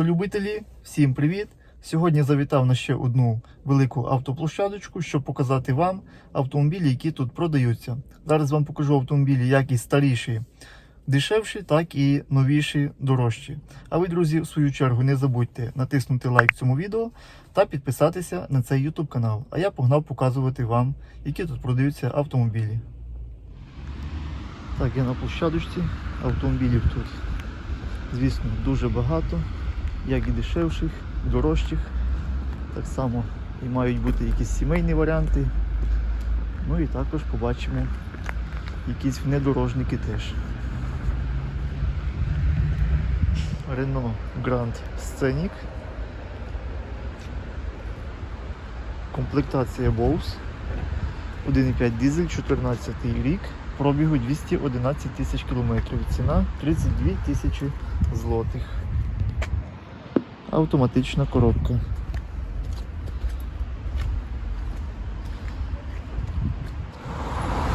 Автолюбителі, всім привіт! Сьогодні завітав на ще одну велику автоплощадочку, щоб показати вам автомобілі, які тут продаються. Зараз вам покажу автомобілі, як і старіші, дешевші, так і новіші, дорожчі. А ви, друзі, в свою чергу, не забудьте натиснути лайк цьому відео та підписатися на цей YouTube канал. А я погнав показувати вам, які тут продаються автомобілі. Так, я на площадочці. Автомобілів тут, звісно, дуже багато, як і дешевших, дорожчих. Так само і мають бути якісь сімейні варіанти. Ну і також побачимо якісь внедорожники теж. Renault Grand Scenic. Комплектація Bose. 1,5 дизель, 14 рік, пробігу 211 тисяч кілометрів. Ціна 32 тисячі злотих. Автоматична коробка.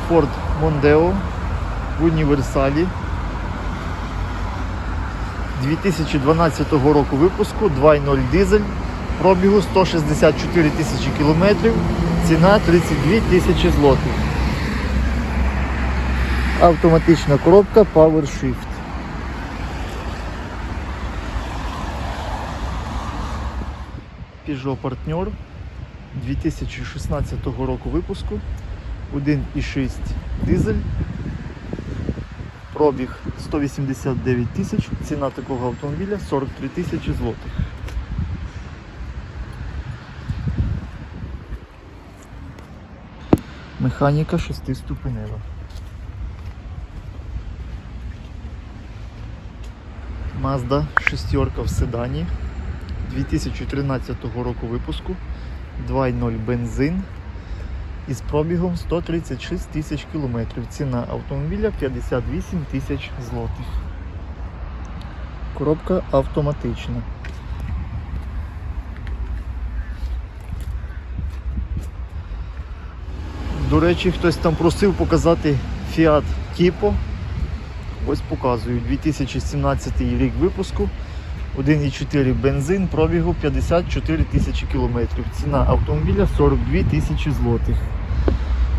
Ford Mondeo в універсалі. 2012 року випуску 2.0 дизель, пробігу 164 тисячі кілометрів, ціна 32 тисячі злотих. Автоматична коробка PowerShift. Peugeot Partner 2016 року випуску 1,6 дизель. Пробіг 189 тисяч, ціна такого автомобіля 43 тисячі злотих. Механіка шестиступенева. Mazda шестерка в седані 2013 року випуску 2.0 бензин із пробігом 136 тисяч кілометрів. Ціна автомобіля 58 тисяч злотих. Коробка автоматична. До речі, хтось там просив показати Fiat Tipo. Ось показую 2017 рік випуску. 1,4 бензин, пробігу 54 тисячі кілометрів. Ціна автомобіля 42 тисячі злотих.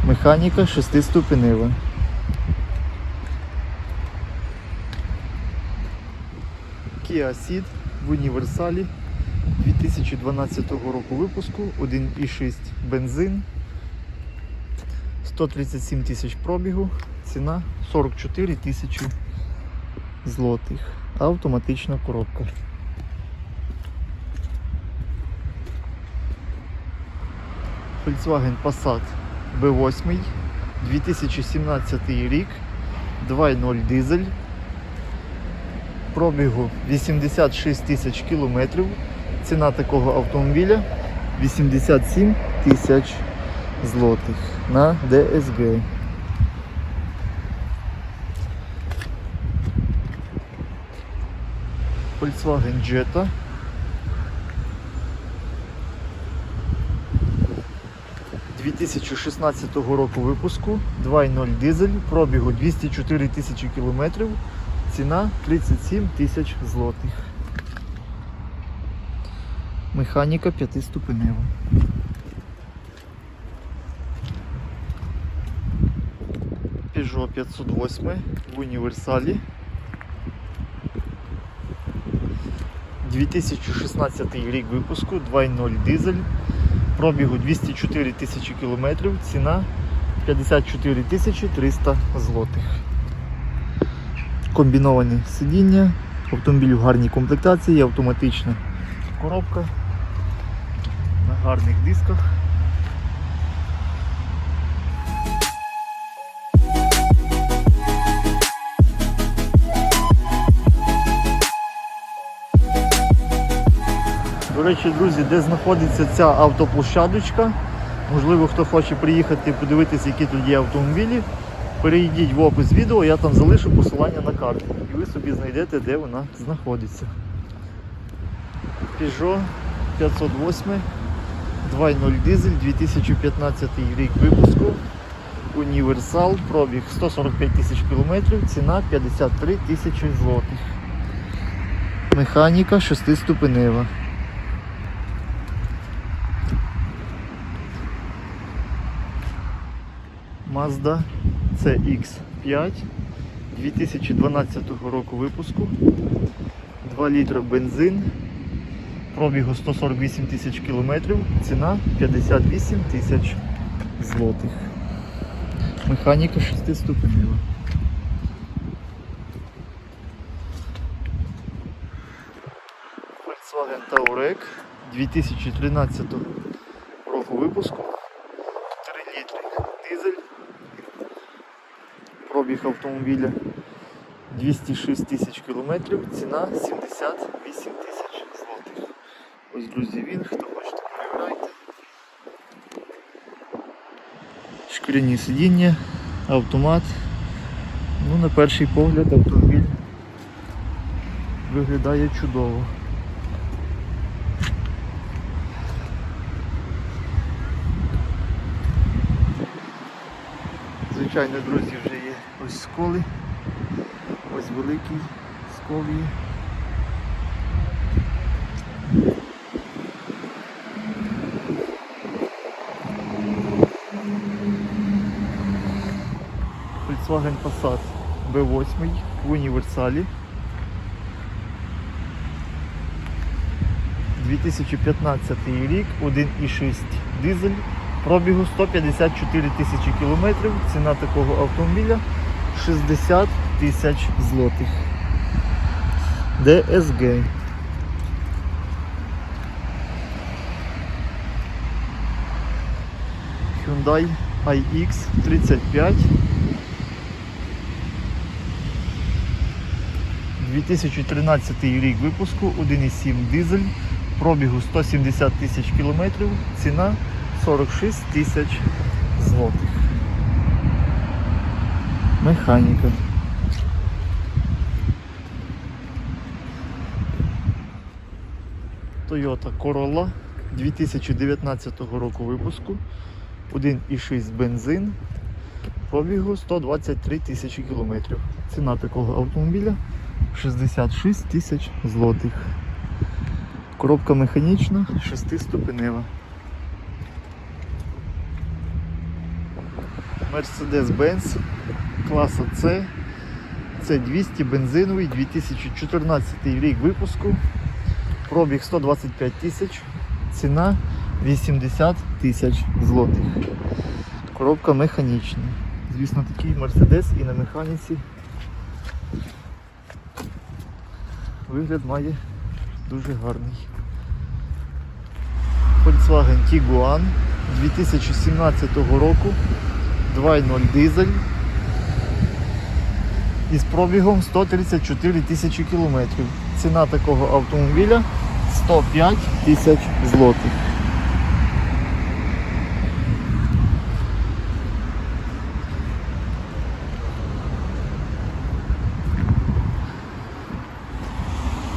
Механіка шестиступенева. Kia Ceed в універсалі 2012 року випуску, 1,6 бензин, 137 тисяч пробігу, ціна 44 тисячі злотих. Автоматична коробка. Volkswagen Passat B8, 2017 рік, 2.0 дизель, пробігу 86 тисяч кілометрів. Ціна такого автомобіля 87 тисяч злотих на DSG. Volkswagen Jetta. – 2016 року випуску, 2.0 дизель, пробігу 204 тисячі кілометрів, ціна 37 тисяч злотих. Механіка п'ятиступенева. Peugeot 508 в універсалі. 2016 рік випуску, 2.0 дизель, пробігу 204 тисячі кілометрів, ціна 54 тисячі 300 злотих. Комбіноване сидіння, автомобіль в гарній комплектації, автоматична коробка на гарних дисках. Речі, друзі, де знаходиться ця автоплощадочка, можливо, хто хоче приїхати подивитися, які тут є автомобілі, перейдіть в опис відео, я там залишу посилання на карту. І ви собі знайдете, де вона знаходиться. Peugeot 508, 2.0 дизель, 2015 рік випуску. Універсал, пробіг 145 тисяч кілометрів, ціна 53 тисячі злотих. Механіка шестиступенева. Mazda CX5 2012 року випуску. 2 літра бензин. Пробігу 148 тисяч кілометрів. Ціна 58 тисяч злотих. Механіка шестиступенева. Volkswagen Touareg 2013 року випуску. 3 літри дизель. Пробіг автомобіля 206 тисяч кілометрів, ціна 78 тисяч злотих. Ось, друзі, він, хто хочете, перевіряйте. Шкіряні сидіння, автомат. Ну, на перший погляд автомобіль виглядає чудово. Звичайно, друзі, вже є ось сколи. Ось великий скол є. Volkswagen Passat B8 в універсалі. 2015 рік, 1,6 дизель, пробігу 154 тисячі кілометрів. Ціна такого автомобіля 60 тисяч злотих. DSG. Hyundai iX35 2013 рік випуску 1,7 дизель, пробігу 170 тисяч кілометрів, ціна 46 тисяч злотих. Механіка. Toyota Corolla 2019 року випуску. 1,6 бензин. Пробігу 123 тисячі кілометрів. Ціна такого автомобіля 66 тисяч злотих. Коробка механічна, 6-ступенева. Mercedes-Benz класа C. Це 200 бензиновий 2014 рік випуску. Пробіг 125 тисяч. Ціна 80 тисяч злотих. Коробка механічна. Звісно, такий Мерседес і на механіці вигляд має дуже гарний. Volkswagen Tiguan 2017 року 2.0 дизель із пробігом 134 тисячі кілометрів. Ціна такого автомобіля 105 тисяч злотих.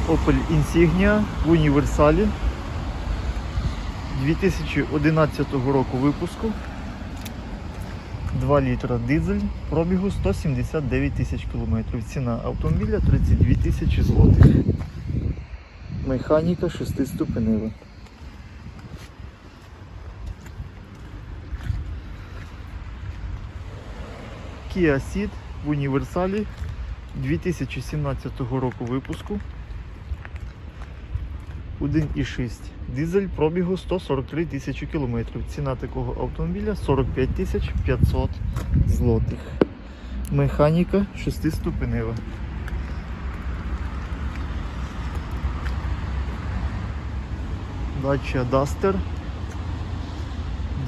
Opel Insignia в універсалі 2011 року випуску. 2 літра дизель, пробігу 179 тисяч кілометрів. Ціна автомобіля 32 тисячі злотих. Механіка 6-ступенева. Kia Ceed в універсалі 2017 року випуску. 1,6 дизель пробігу 143 тисячі кілометрів. Ціна такого автомобіля 45 тисяч 500 злотих. Механіка 6-ступенева. Dacia Duster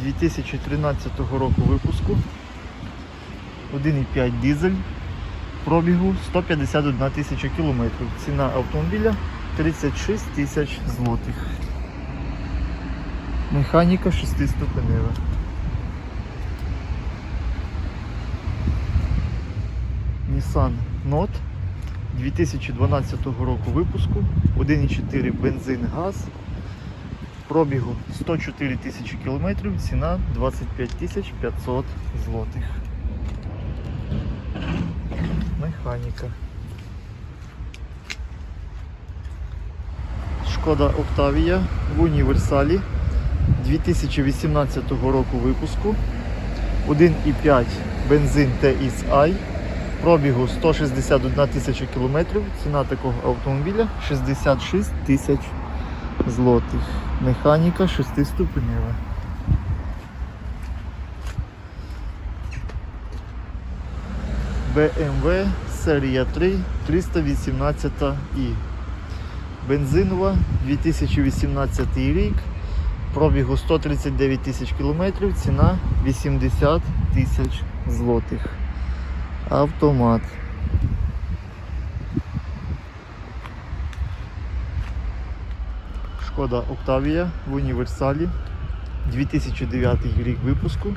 2013 року випуску. 1,5 дизель. Пробігу 151 тисяча кілометрів. Ціна автомобіля 36 тисяч злотих. Механіка 6-ступенева. Nissan Note 2012 року випуску. 1,4 бензин газ. Пробігу 104 тисячі кілометрів, ціна 25 тисяч 500 злотих. Механіка. Шкода Октавія в універсалі 2018 року випуску. 1,5 бензин TSI. Пробігу 161 тисяча кілометрів. Ціна такого автомобіля 66 тисяч злотих. Механіка 6-ступенева. BMW серія 3 318 і бензинова 2018 рік. Пробігу 139 тисяч кілометрів, ціна 80 тисяч злотих. Автомат. Шкода Октавія в універсалі 2009 рік випуску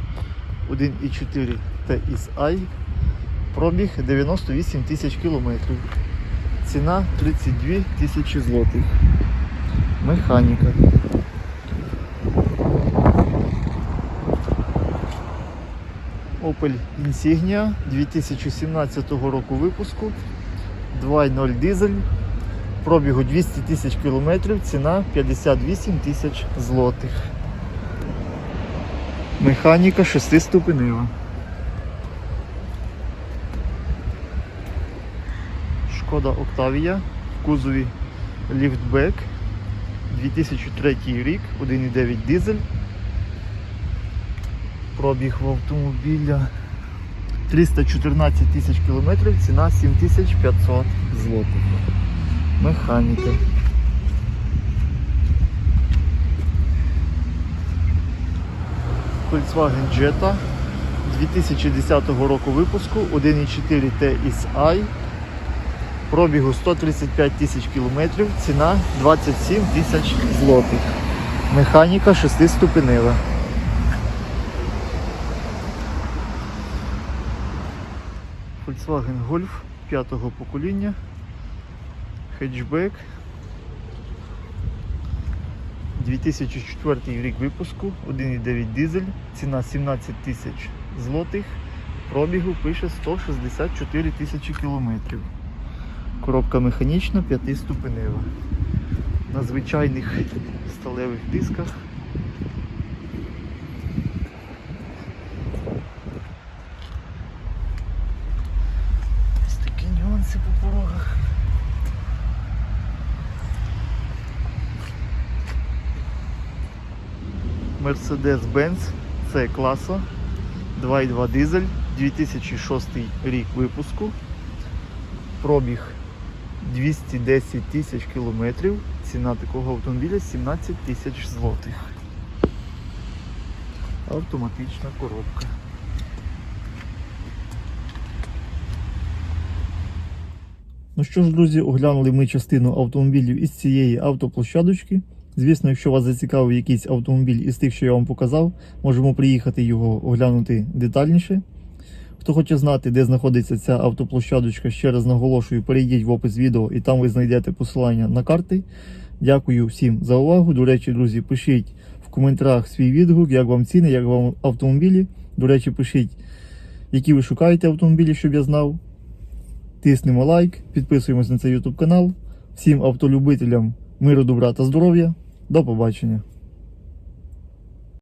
1,4 TSI. Пробіг 98 тисяч кілометрів. Ціна 32 тисячі злотих. Механіка. Opel Insignia 2017 року випуску 2.0 дизель. Пробігу 200 тисяч кілометрів, ціна 58 тисяч злотих. Механіка 6-ступенева. Шкода Октавія в кузові ліфтбек 2003 рік, 1,9 дизель. Пробіг в автомобіля 314 тисяч кілометрів, ціна 7500 злотих. Механіка. Volkswagen Jetta 2010 року випуску 1,4 TSI. Пробігу 135 тисяч кілометрів, ціна 27 тисяч злотих. Механіка 6-ступенева. Volkswagen Golf п'ятого покоління. Хетчбек. 2004 рік випуску, 1,9 дизель, ціна 17 тисяч злотих, пробігу пише 164 тисячі кілометрів. Коробка механічна, п'ятиступенева. На звичайних сталевих дисках. Ось такі нюанси по порогах. Mercedes-Benz C класа 2.2 дизель 2006 рік випуску. Пробіг 210 тисяч кілометрів. Ціна такого автомобіля 17 тисяч злотих. Автоматична коробка. Ну що ж, друзі, оглянули ми частину автомобілів із цієї автоплощадочки. Звісно, якщо вас зацікавив якийсь автомобіль із тих, що я вам показав, можемо приїхати його оглянути детальніше. Хто хоче знати, де знаходиться ця автоплощадочка, ще раз наголошую, перейдіть в опис відео і там ви знайдете посилання на карти. Дякую всім за увагу. До речі, друзі, пишіть в коментарях свій відгук, як вам ціни, як вам автомобілі. До речі, пишіть, які ви шукаєте автомобілі, щоб я знав. Тиснемо лайк, підписуємось на цей YouTube канал. Всім автолюбителям миру, добра та здоров'я. До побачення.